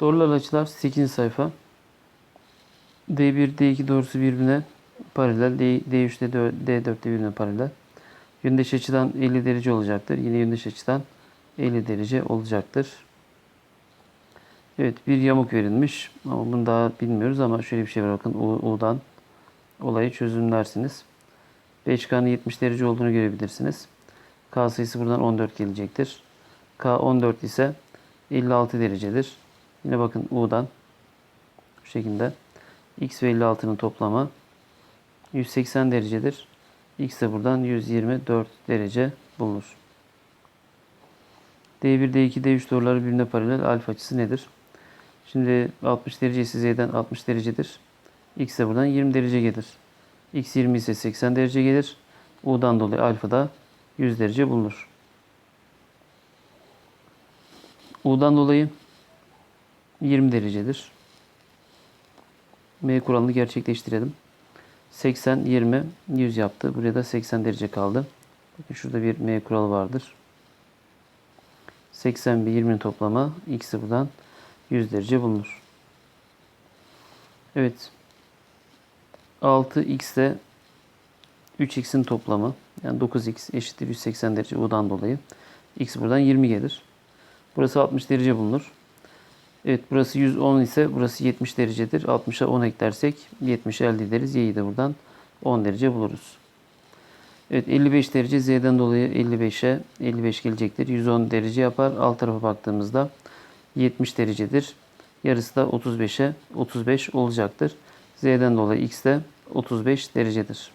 Doğrular açılar 8. sayfa. D1, D2 doğrusu birbirine paralel. D, D3, D4, D4 de birbirine paralel. Yöndeş açıdan 50 derece olacaktır. Yine yöndeş açıdan 50 derece olacaktır. Evet bir yamuk verilmiş. Ama bunu daha bilmiyoruz ama şöyle bir şey var bakın U, U'dan olayı çözümlersiniz. Beşkanın 70 derece olduğunu görebilirsiniz. K sayısı buradan 14 gelecektir. K 14 ise 56 derecedir. Yine bakın U'dan bu şekilde X ve 56'nın toplamı 180 derecedir. X de buradan 124 derece bulunur. D1, D2, D3 doğruları birbirine paralel alfa açısı nedir? Şimdi 60 derece ise Z'den 60 derecedir. X de buradan 20 derece gelir. X 20 ise 80 derece gelir. U'dan dolayı alfa da 100 derece bulunur. U'dan dolayı 20 derecedir. M kuralını gerçekleştirelim. 80, 20, 100 yaptı. Buraya da 80 derece kaldı. Bakın şurada bir M kuralı vardır. 80 ve 20'nin toplamı x'i buradan 100 derece bulunur. Evet. 6x ile 3x'in toplamı yani 9x eşittir 180 derece U'dan dolayı. x buradan 20 gelir. Burası 60 derece bulunur. Evet burası 110 ise burası 70 derecedir. 60'a 10 eklersek 70 elde ederiz. Y'yi de buradan 10 derece buluruz. Evet 55 derece Z'den dolayı 55'e 55 gelecektir. 110 derece yapar. Alt tarafa baktığımızda 70 derecedir. Yarısı da 35'e 35 olacaktır. Z'den dolayı X de 35 derecedir.